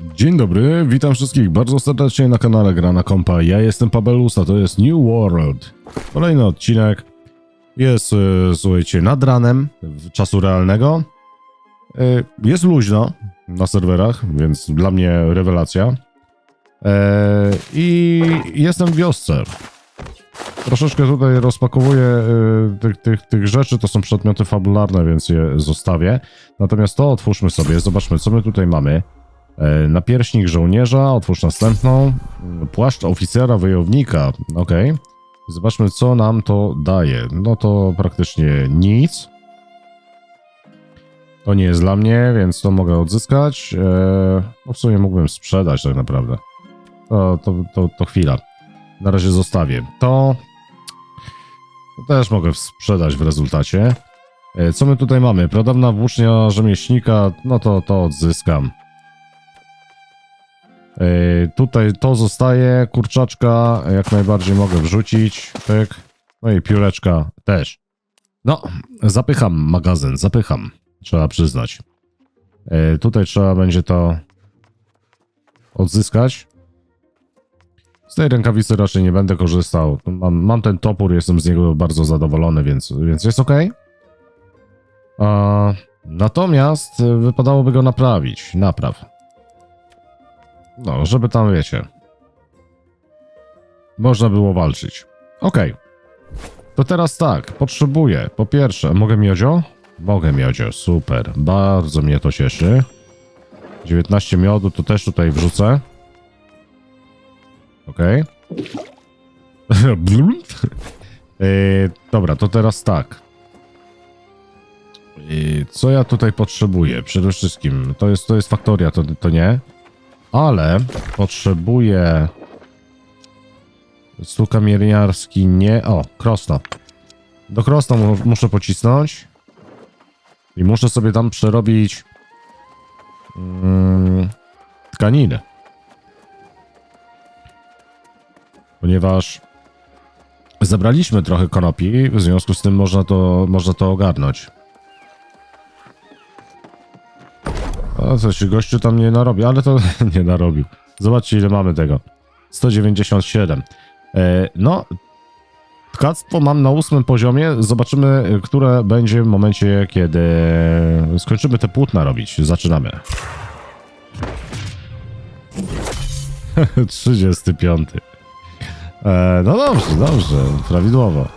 Dzień dobry, witam wszystkich bardzo serdecznie na kanale Gra na Kompa. Ja jestem Pabelus, a to jest New World. Kolejny odcinek jest, e, słuchajcie, nad ranem czasu realnego. E, Jest luźno na serwerach, więc dla mnie rewelacja. E, I jestem w wiosce. Troszeczkę tutaj rozpakowuję tych, tych, tych rzeczy, to są przedmioty fabularne, więc je zostawię. Natomiast to otwórzmy sobie, zobaczmy co my tutaj mamy. E, Napierśnik żołnierza, otwórz następną. Płaszcz oficera wojownika, ok. Zobaczmy, co nam to daje. No to praktycznie nic. To nie jest dla mnie, więc to mogę odzyskać. E, No w sumie mógłbym sprzedać tak naprawdę. To, to, to, to chwila. Na razie zostawię. To, to też mogę sprzedać w rezultacie. E, Co my tutaj mamy? Pradawna włócznia rzemieślnika, no to to odzyskam. Yy, tutaj to zostaje, kurczaczka jak najbardziej mogę wrzucić, tak. No i pióreczka też. No, zapycham magazyn, zapycham, trzeba przyznać. Yy, tutaj trzeba będzie to odzyskać. Z tej rękawicy raczej nie będę korzystał. Mam, mam ten topór, jestem z niego bardzo zadowolony, więc, więc jest ok. A, natomiast wypadałoby go naprawić. Napraw. No, żeby tam, wiecie, można było walczyć. Okej. To teraz tak, potrzebuję, po pierwsze, mogę miodzio? Mogę miodzio, super, bardzo mnie to cieszy. 19 miodu to też tutaj wrzucę. Okej. Blunt. Yy, dobra, to teraz tak. Yy, co ja tutaj potrzebuję? Przede wszystkim, to jest, to jest faktoria, to, to nie. Ale potrzebuję. Kamieniarski nie. O, krosno. Do krosna mu, muszę pocisnąć. I muszę sobie tam przerobić. Mm, tkaniny. Ponieważ zebraliśmy trochę konopi, w związku z tym można to, można to ogarnąć. A coś gościu tam nie narobi, ale to nie narobił. Zobaczcie ile mamy tego. 197. E, no, tkactwo mam na ósmym poziomie. Zobaczymy, które będzie w momencie, kiedy skończymy te płótna robić. Zaczynamy. 35. E, no dobrze, dobrze, prawidłowo.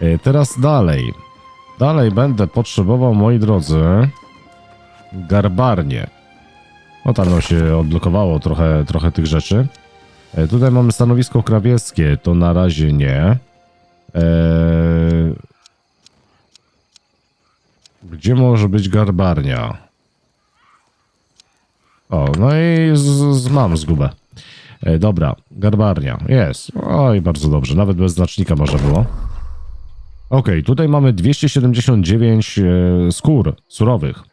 E, teraz dalej. Dalej będę potrzebował, moi drodzy, garbarnie. No tam się odblokowało trochę, trochę tych rzeczy. E, tutaj mamy stanowisko krawieckie, to na razie nie. E, gdzie może być garbarnia? O, no i z, z, mam zgubę. E, dobra, garbarnia. Jest. Oj, bardzo dobrze. Nawet bez znacznika można było. Okej, tutaj mamy 279 e, skór surowych.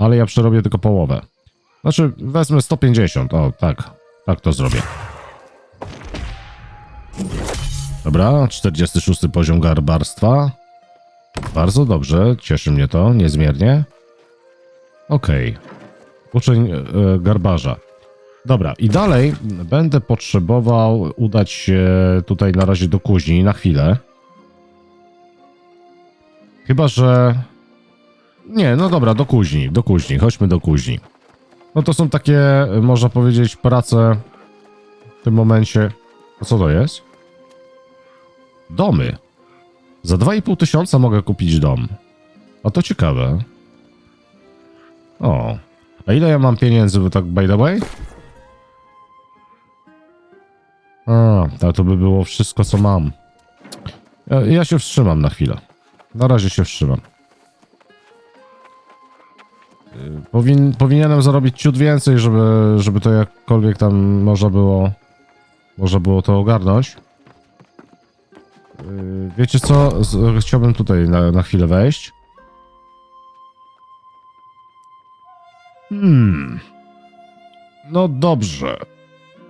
Ale ja przerobię tylko połowę. Znaczy, wezmę 150. O, tak. Tak to zrobię. Dobra, 46 poziom garbarstwa. Bardzo dobrze, cieszy mnie to niezmiernie. Okej. Uczeń e, garbarza. Dobra, i dalej będę potrzebował udać się tutaj na razie do kuźni na chwilę. Chyba, że nie, no dobra, do kuźni, do kuźni, chodźmy do kuźni. No to są takie, można powiedzieć, prace w tym momencie. A co to jest? Domy. Za 2,5 tysiąca mogę kupić dom. A to ciekawe. O. A ile ja mam pieniędzy, tak by the way? A, tak to by było wszystko, co mam. Ja, ja się wstrzymam na chwilę. Na razie się wstrzymam. Powin, powinienem zarobić ciut więcej, żeby, żeby to jakkolwiek tam można było można było to ogarnąć. Yy, Wiecie co? Chciałbym tutaj na, na chwilę wejść. Hmm. No dobrze.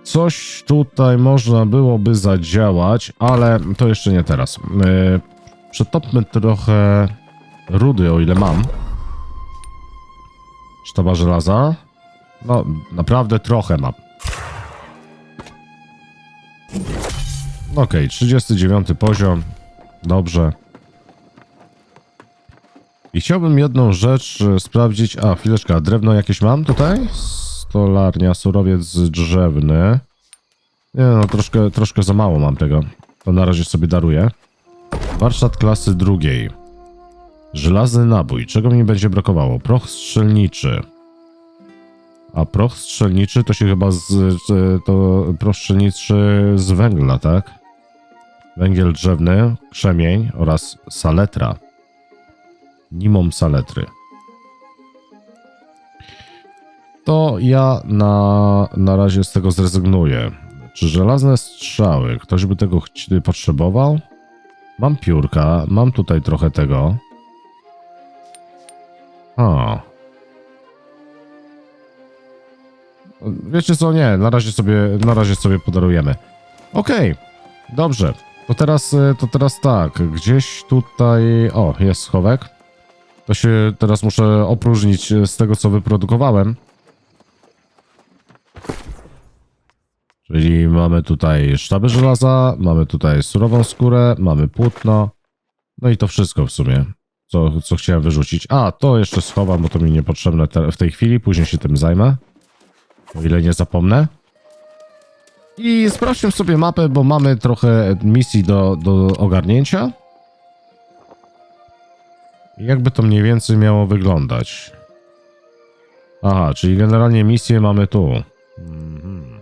Coś tutaj można byłoby zadziałać, ale to jeszcze nie teraz. Yy, Przetopmy trochę rudy, o ile mam. Sztaba żelaza. No, naprawdę trochę mam. Okej, 39 poziom. Dobrze. I chciałbym jedną rzecz e, sprawdzić. A, chwileczkę, a drewno jakieś mam tutaj? Stolarnia, surowiec drzewny. Nie no, troszkę, troszkę za mało mam tego. To na razie sobie daruję. Warsztat klasy drugiej. Żelazny nabój. Czego mi będzie brakowało? Proch strzelniczy. A proch strzelniczy to się chyba z... to proch strzelniczy z węgla, tak? Węgiel drzewny, krzemień oraz saletra. Nimom saletry. To ja na, na razie z tego zrezygnuję. Czy żelazne strzały? Ktoś by tego potrzebował? Mam piórka, mam tutaj trochę tego. A. Wiecie co, nie, na razie sobie, na razie sobie podarujemy. Okej, dobrze. To teraz, y, to teraz tak, gdzieś tutaj, o, jest schowek. To się teraz muszę opróżnić y, z tego, co wyprodukowałem. Czyli mamy tutaj sztaby żelaza, mamy tutaj surową skórę, mamy płótno. No i to wszystko w sumie, co, co chciałem wyrzucić. A, to jeszcze schowam, bo to mi niepotrzebne te, w tej chwili, później się tym zajmę. O ile nie zapomnę. I sprawdźmy sobie mapę, bo mamy trochę misji do, do ogarnięcia. Jakby to mniej więcej miało wyglądać. Aha, czyli generalnie misję mamy tu. Mhm.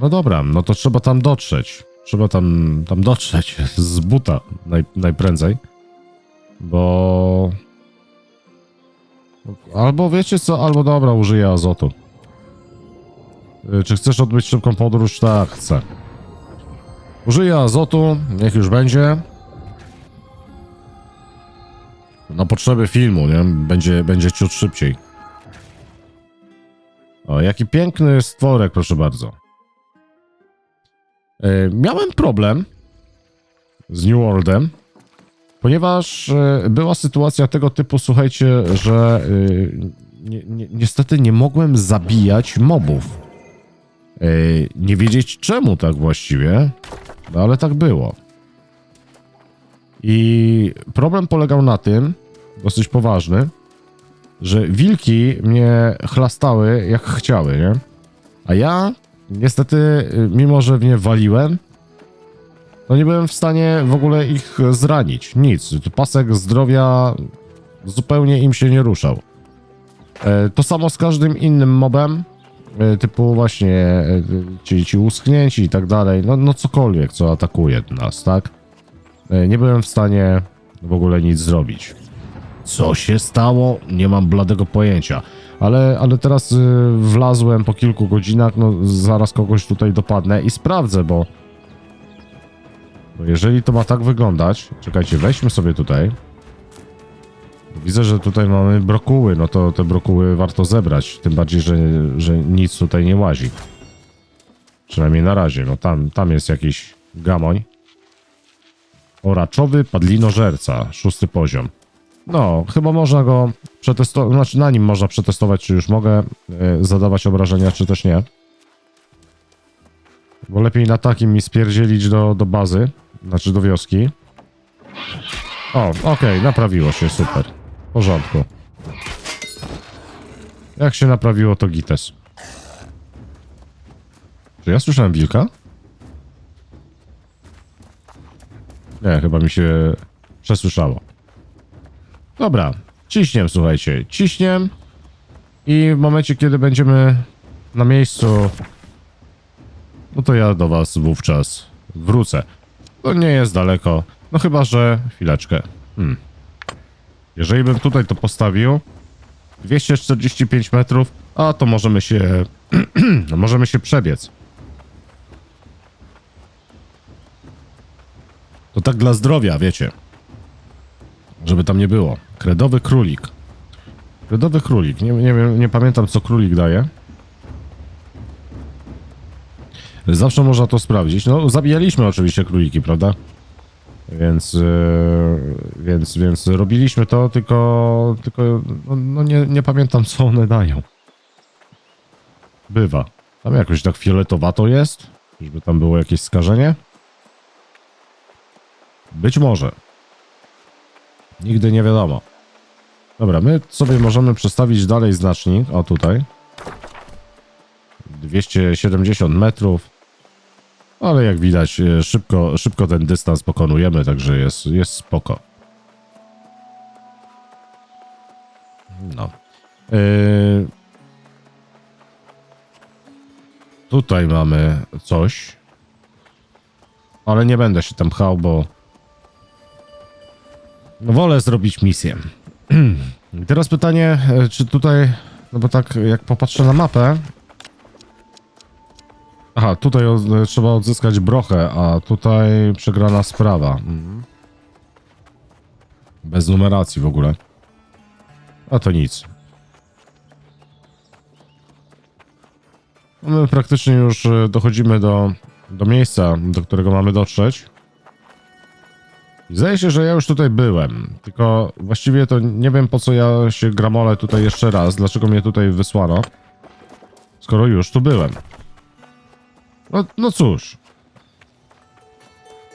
No dobra, no to trzeba tam dotrzeć. Trzeba tam, tam dotrzeć z buta naj, najprędzej. Bo... Albo wiecie co, albo dobra, użyję azotu. Y, Czy chcesz odbyć szybką podróż? Tak, chcę. Użyję azotu, niech już będzie. Na potrzeby filmu, nie? Będzie, będzie ciut szybciej. O, jaki piękny stworek, proszę bardzo. E, Miałem problem z New Worldem, ponieważ e, była sytuacja tego typu, słuchajcie, że e, ni- ni- niestety nie mogłem zabijać mobów. E, Nie wiedzieć czemu tak właściwie, no ale tak było. I problem polegał na tym, dosyć poważny, że wilki mnie chlastały jak chciały, nie? A ja niestety, mimo że w nie waliłem, to nie byłem w stanie w ogóle ich zranić. Nic. Pasek zdrowia zupełnie im się nie ruszał. E, To samo z każdym innym mobem, e, typu właśnie e, ci, ci uschnięci i tak dalej, no, no cokolwiek, co atakuje nas, tak? E, Nie byłem w stanie w ogóle nic zrobić. Co się stało? Nie mam bladego pojęcia. Ale, ale teraz wlazłem po kilku godzinach, no zaraz kogoś tutaj dopadnę i sprawdzę, bo... bo jeżeli to ma tak wyglądać... Czekajcie, weźmy sobie tutaj. Widzę, że tutaj mamy brokuły, no to te brokuły warto zebrać, tym bardziej, że, że nic tutaj nie łazi. Przynajmniej na razie, no tam, tam jest jakiś gamoń. Oraczowy padlinożerca, szósty poziom. No, chyba można go przetestować, znaczy na nim można przetestować, czy już mogę e, zadawać obrażenia, czy też nie. Bo lepiej na takim mi spierdzielić do, do bazy, znaczy do wioski. O, okej, naprawiło się, super. W porządku. Jak się naprawiło, to gites. Czy ja słyszałem wilka? Nie, chyba mi się przesłyszało. Dobra, ciśniem, słuchajcie, ciśniem i w momencie, kiedy będziemy na miejscu, no to ja do was wówczas wrócę. To nie jest daleko, no chyba, że... chwileczkę. Hmm. Jeżeli bym tutaj to postawił, 245 metrów, a to możemy się... no możemy się przebiec. To tak dla zdrowia, wiecie. Żeby tam nie było. Kredowy królik. Kredowy królik. Nie, nie wiem, nie pamiętam co królik daje. Zawsze można to sprawdzić. No, zabijaliśmy oczywiście króliki, prawda? Więc, yy, więc, więc robiliśmy to, tylko, tylko no, no nie, nie pamiętam co one dają. Bywa. Tam jakoś tak fioletowato jest? Żeby tam było jakieś skażenie? Być może. Nigdy nie wiadomo. Dobra, my sobie możemy przestawić dalej znacznik. O, tutaj. 270 metrów. Ale jak widać, e, szybko, szybko ten dystans pokonujemy, także jest, jest spoko. No. Yy... Tutaj mamy coś. Ale nie będę się tam pchał, bo... Wolę zrobić misję. Teraz pytanie, e, czy tutaj... No bo tak, jak popatrzę na mapę... Aha, tutaj o- trzeba odzyskać brochę, a tutaj przegrana sprawa. Bez numeracji w ogóle. A to nic. No My praktycznie już e, dochodzimy do, do miejsca, do którego mamy dotrzeć. I Zdaje się, że ja już tutaj byłem. Tylko właściwie to nie wiem po co ja się gramolę tutaj jeszcze raz. Dlaczego mnie tutaj wysłano? Skoro już tu byłem. No, no cóż.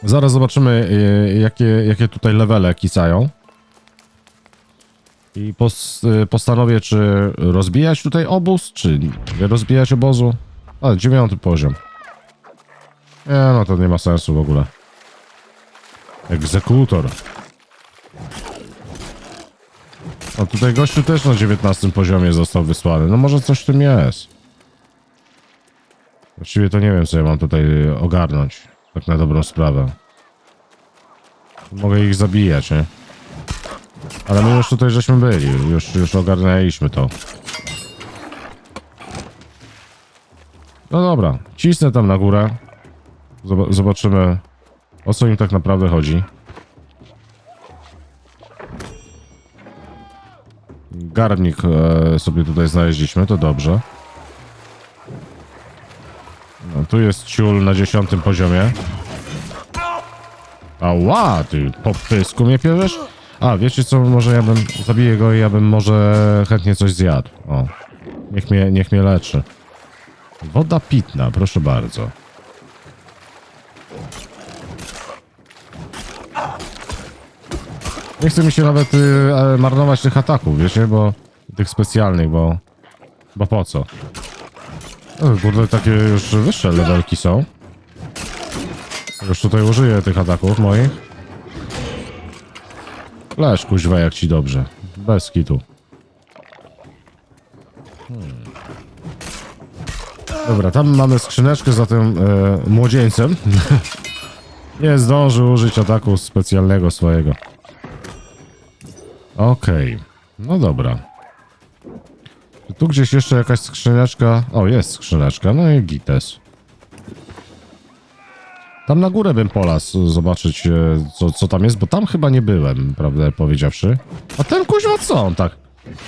Zaraz zobaczymy, e, jakie, jakie tutaj levele kicają. I e, postanowię, czy rozbijać tutaj obóz, czy nie rozbijać obozu. Ale dziewiąty poziom. Nie, no to nie ma sensu w ogóle. Egzekutor. O, tutaj gościu też na 19 poziomie został wysłany. No może coś w tym jest. Właściwie to nie wiem, co ja mam tutaj ogarnąć. Tak na dobrą sprawę. Mogę ich zabijać, nie? Ale my już tutaj żeśmy byli. Już, już ogarnęliśmy to. No dobra. Cisnę tam na górę. Zob- zobaczymy, o co im tak naprawdę chodzi. Garbnik e, sobie tutaj znaleźliśmy, to dobrze. Tu jest ciul na dziesiątym poziomie. Ała, ty po pysku mnie pierzesz? A, wiecie co, może ja bym, zabiję go i ja bym może chętnie coś zjadł. O, niech mnie, niech mnie leczy. Woda pitna, proszę bardzo. Nie chce mi się nawet y, e, marnować tych ataków, wiecie, bo tych specjalnych, bo bo po co? O, kurde, takie już wyższe levelki są. Już tutaj użyję tych ataków moich. Leż, kuźwa, jak ci dobrze. Bez kitu. Hmm. Dobra, tam mamy skrzyneczkę za tym e, młodzieńcem. Nie zdążył użyć ataku specjalnego swojego. Okej, no dobra. Tu gdzieś jeszcze jakaś skrzyneczka. O, jest skrzyneczka, no i gites. Tam na górę bym polasł zobaczyć, e, co, co tam jest, bo tam chyba nie byłem, prawdę powiedziawszy. A ten kuźwa co on tak?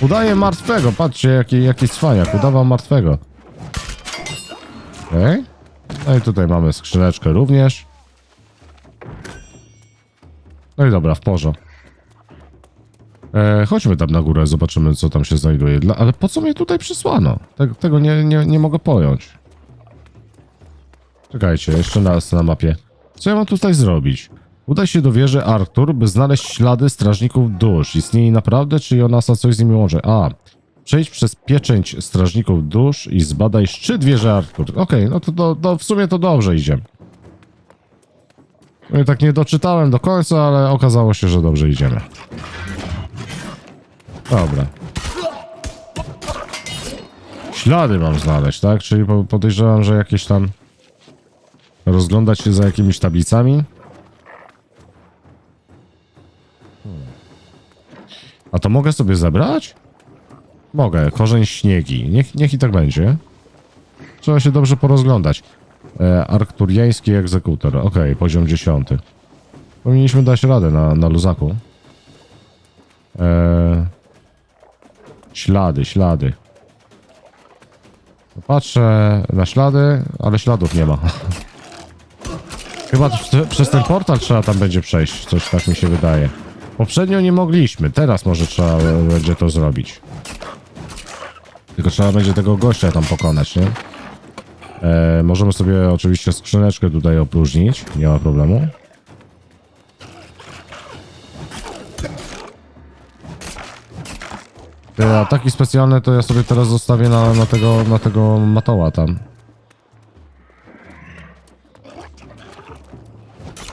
Udaje martwego, patrzcie, jaki, jaki cwaniak, udawał martwego. Okej. No i tutaj mamy skrzyneczkę również. No i dobra, w porządku. E, chodźmy tam na górę, zobaczymy co tam się znajduje. Dla, ale po co mnie tutaj przysłano? Te, tego nie, nie, nie mogę pojąć. Czekajcie, jeszcze raz na mapie. Co ja mam tutaj zrobić? Udaj się do wieży Artur, by znaleźć ślady strażników dusz. Istnieje naprawdę, czy Jonasa coś z nimi łączy? A, przejdź przez pieczęć strażników dusz i zbadaj szczyt wieży Artur. Okej, no to, to, to w sumie to dobrze idzie. No i tak nie doczytałem do końca, ale okazało się, że dobrze idziemy. Dobra. Ślady mam znaleźć, tak? Czyli po- podejrzewam, że jakieś tam... Rozglądać się za jakimiś tablicami. Hmm. A to mogę sobie zebrać? Mogę. Korzeń śniegi. Niech, niech i tak będzie. Trzeba się dobrze porozglądać. E, arkturiański egzekutor. Okej, poziom 10. Powinniśmy dać radę na, na luzaku. E, Ślady, ślady. Patrzę na ślady, ale śladów nie ma. Chyba przez ten portal trzeba tam będzie przejść, coś tak mi się wydaje. Poprzednio nie mogliśmy, teraz może trzeba będzie to zrobić. Tylko trzeba będzie tego gościa tam pokonać, nie? E, możemy sobie oczywiście skrzyneczkę tutaj opróżnić, nie ma problemu. Te ataki specjalne to ja sobie teraz zostawię na, na, tego, na tego matoła tam.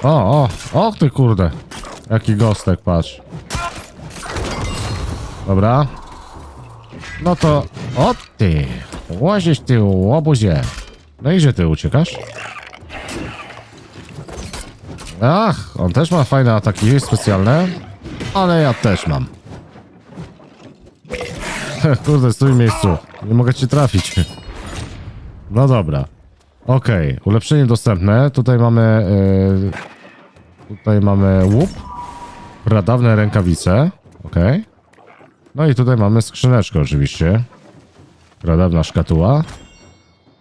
O, o, o ty kurde. Jaki gostek, patrz. Dobra. No to, o ty. Łazisz ty, łobuzie. No i gdzie ty uciekasz? Ach, on też ma fajne ataki specjalne. Ale ja też mam. Kurde, stój w miejscu. Nie mogę cię trafić. No dobra. Okej, ulepszenie dostępne. Tutaj mamy... Yy, tutaj mamy łup. Pradawne rękawice. Okej. No i tutaj mamy skrzyneczkę oczywiście. Pradawna szkatuła.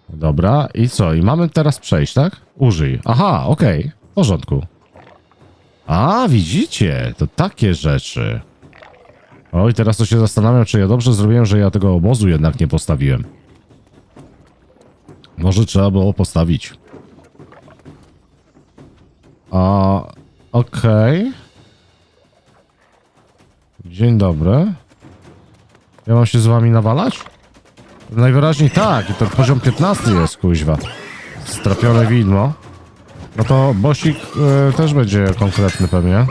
Dobra, i co? I mamy teraz przejść, tak? Użyj. Aha, okej. W porządku. A, widzicie? To takie rzeczy. Oj, teraz to się zastanawiam, czy ja dobrze zrobiłem, że ja tego obozu jednak nie postawiłem. Może trzeba było postawić. A, okej. Dzień dobry. Ja mam się z wami nawalać? Najwyraźniej tak, i to poziom 15 jest, kuźwa. Strapione widmo. No to bosik y, też będzie konkretny pewnie.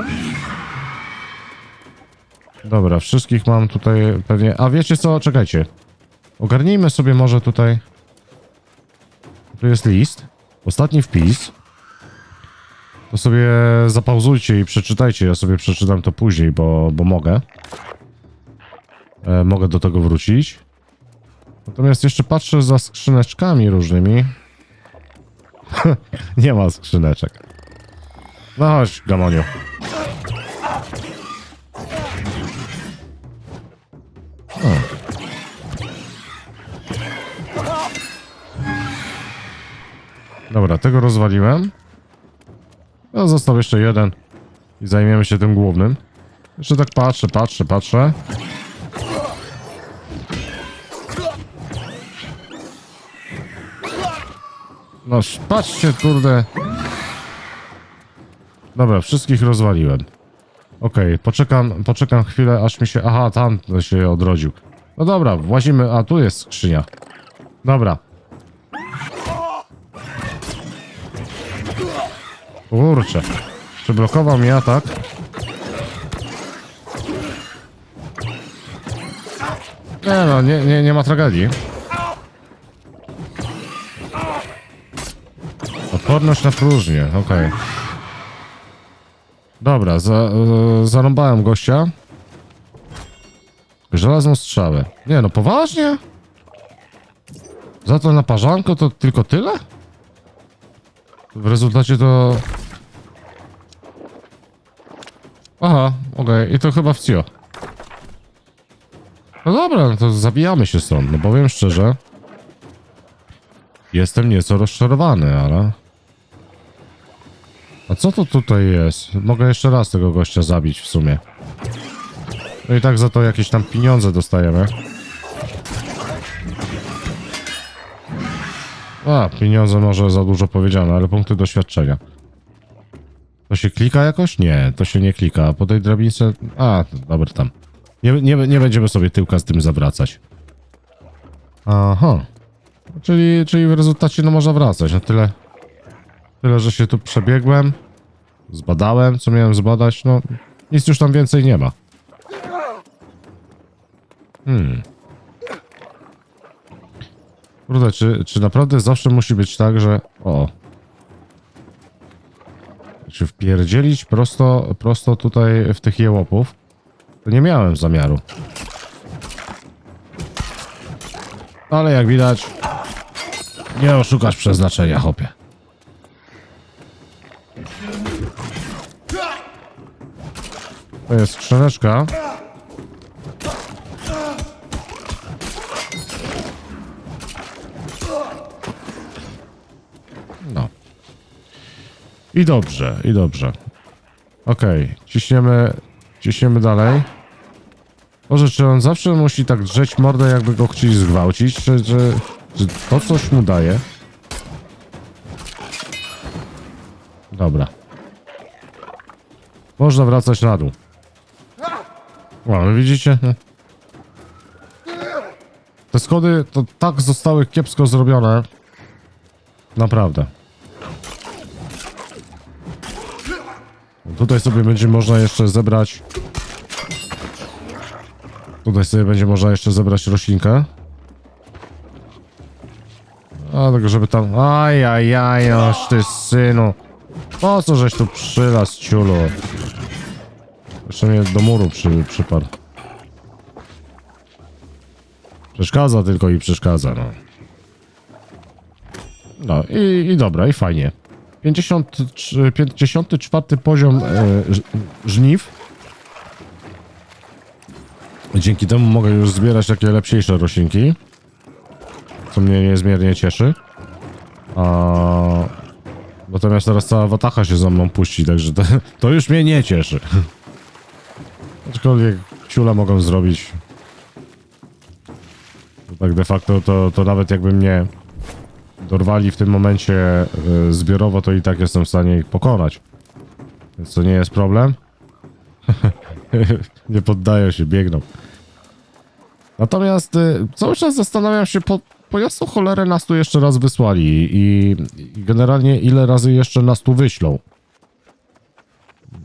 Dobra, wszystkich mam tutaj pewnie... A wiecie co? Czekajcie. Ogarnijmy sobie może tutaj... Tu jest list. Ostatni wpis. To sobie zapauzujcie i przeczytajcie. Ja sobie przeczytam to później, bo, bo mogę. E, mogę do tego wrócić. Natomiast jeszcze patrzę za skrzyneczkami różnymi. Nie ma skrzyneczek. No chodź, Gamoniu. Dobra, tego rozwaliłem. No, został jeszcze jeden. I zajmiemy się tym głównym. Jeszcze tak patrzę, patrzę, patrzę. No, patrzcie, kurde. Dobra, wszystkich rozwaliłem. Okej, poczekam, poczekam chwilę, aż mi się... Aha, tam się odrodził. No dobra, włazimy... A, tu jest skrzynia. Dobra. Kurczę. Przyblokował mi atak. Nie no, nie, nie, nie ma tragedii. Odporność na próżnię, okej. Dobra, za, e, zarąbałem gościa. Żelazną strzałę. Nie no, poważnie? Za to na parzanko to tylko tyle? W rezultacie to... Aha, okej, i to chyba w cio. No dobra, no to zabijamy się stąd, no powiem szczerze. Jestem nieco rozczarowany, ale... A co to tutaj jest? Mogę jeszcze raz tego gościa zabić w sumie. No i tak za to jakieś tam pieniądze dostajemy. A, pieniądze może za dużo powiedziane, ale punkty doświadczenia. Się klika jakoś? Nie, to się nie klika. Po tej drabince... A, dobra tam. Nie, nie, nie będziemy sobie tyłka z tym zawracać. Aha. Czyli, czyli w rezultacie no można wracać. No tyle... Tyle, że się tu przebiegłem. Zbadałem, co miałem zbadać. No, nic już tam więcej nie ma. Hmm. Kurde, czy, czy naprawdę zawsze musi być tak, że... O. Czy wpierdzielić prosto, prosto tutaj w tych jełopów? To nie miałem zamiaru. Ale jak widać... Nie oszukasz przeznaczenia, chopie. To jest skrzyneczka. No. I dobrze, i dobrze. Okej, ciśniemy, ciśniemy dalej. Może, czy on zawsze musi tak drzeć mordę, jakby go chcieli zgwałcić? Czy, czy, czy to coś mu daje? Dobra. Można wracać na dół. No widzicie? Te schody to tak zostały kiepsko zrobione. Naprawdę. Tutaj sobie będzie można jeszcze zebrać. Tutaj sobie będzie można jeszcze zebrać roślinkę. A tylko żeby tam. Aj, aj, aj, oż ty synu. Po co żeś tu przylas, ciulu? Jeszcze mnie do muru przy, przypadł. Przeszkadza tylko i przeszkadza, no. No i, i dobra, i fajnie. 53, 54 poziom e, żniw. Dzięki temu mogę już zbierać takie lepsiejsze roślinki. Co mnie niezmiernie cieszy. A... Natomiast teraz cała watacha się za mną puści, także to, to już mnie nie cieszy. Aczkolwiek ciula mogą zrobić. Tak de facto to, to nawet jakby mnie dorwali w tym momencie y, zbiorowo, to i tak jestem w stanie ich pokonać. Więc to nie jest problem. nie poddają się, biegną. Natomiast y, cały czas zastanawiam się, po, po jasną cholerę nas tu jeszcze raz wysłali i, i generalnie ile razy jeszcze nas tu wyślą.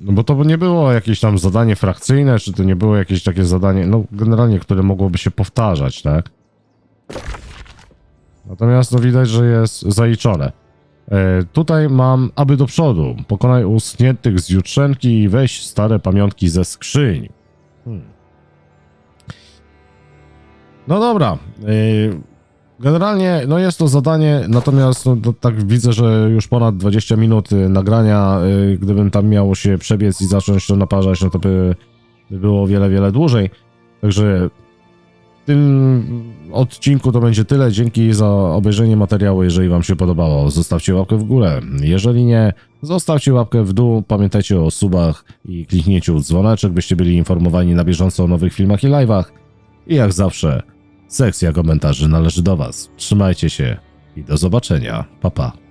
No bo to nie było jakieś tam zadanie frakcyjne, czy to nie było jakieś takie zadanie, no generalnie, które mogłoby się powtarzać, tak? Natomiast no widać, że jest zaliczone. E, tutaj mam, aby do przodu. Pokonaj usniętych z jutrzenki i weź stare pamiątki ze skrzyń. Hmm. No dobra. E, generalnie, no jest to zadanie, natomiast no, tak widzę, że już ponad 20 minut y, nagrania. y, Gdybym tam miało się przebiec i zacząć to naparzać, no to by, by było wiele, wiele dłużej. Także tym odcinku to będzie tyle. Dzięki za obejrzenie materiału. Jeżeli Wam się podobało, zostawcie łapkę w górę. Jeżeli nie, zostawcie łapkę w dół. Pamiętajcie o subach i kliknięciu dzwoneczek, byście byli informowani na bieżąco o nowych filmach i live'ach. I jak zawsze, sekcja komentarzy należy do Was. Trzymajcie się i do zobaczenia. Pa, pa.